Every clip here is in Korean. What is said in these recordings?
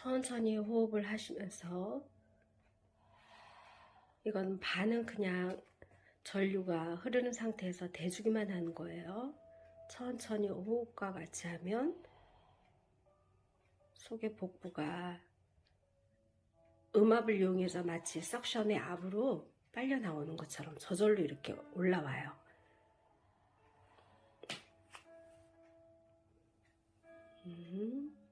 천천히 호흡을 하시면서 이건 반은 그냥 전류가 흐르는 상태에서 대주기만 하는 거예요. 천천히 호흡과 같이 하면 속의 복부가 음압을 이용해서 마치 석션의 압으로 빨려 나오는 것처럼 저절로 이렇게 올라와요. 음.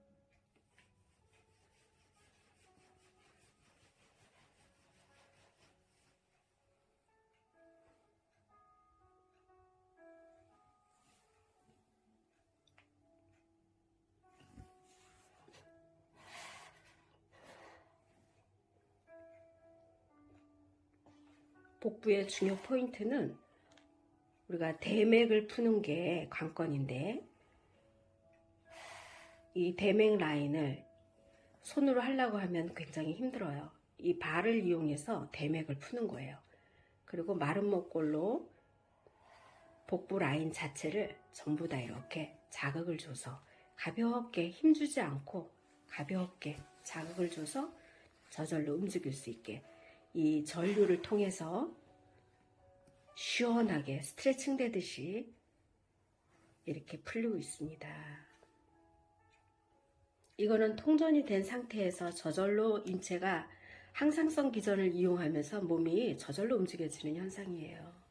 복부의 중요 포인트는 우리가 대맥을 푸는 게 관건인데 이 대맥 라인을 손으로 하려고 하면 굉장히 힘들어요. 이 발을 이용해서 대맥을 푸는 거예요. 그리고 마른 목골로 복부 라인 자체를 전부 다 이렇게 자극을 줘서 가볍게 힘주지 않고 가볍게 자극을 줘서 저절로 움직일 수 있게 이 전류를 통해서 시원하게 스트레칭 되듯이 이렇게 풀리고 있습니다. 이거는 통전이 된 상태에서 저절로 인체가 항상성 기전을 이용하면서 몸이 저절로 움직여지는 현상이에요.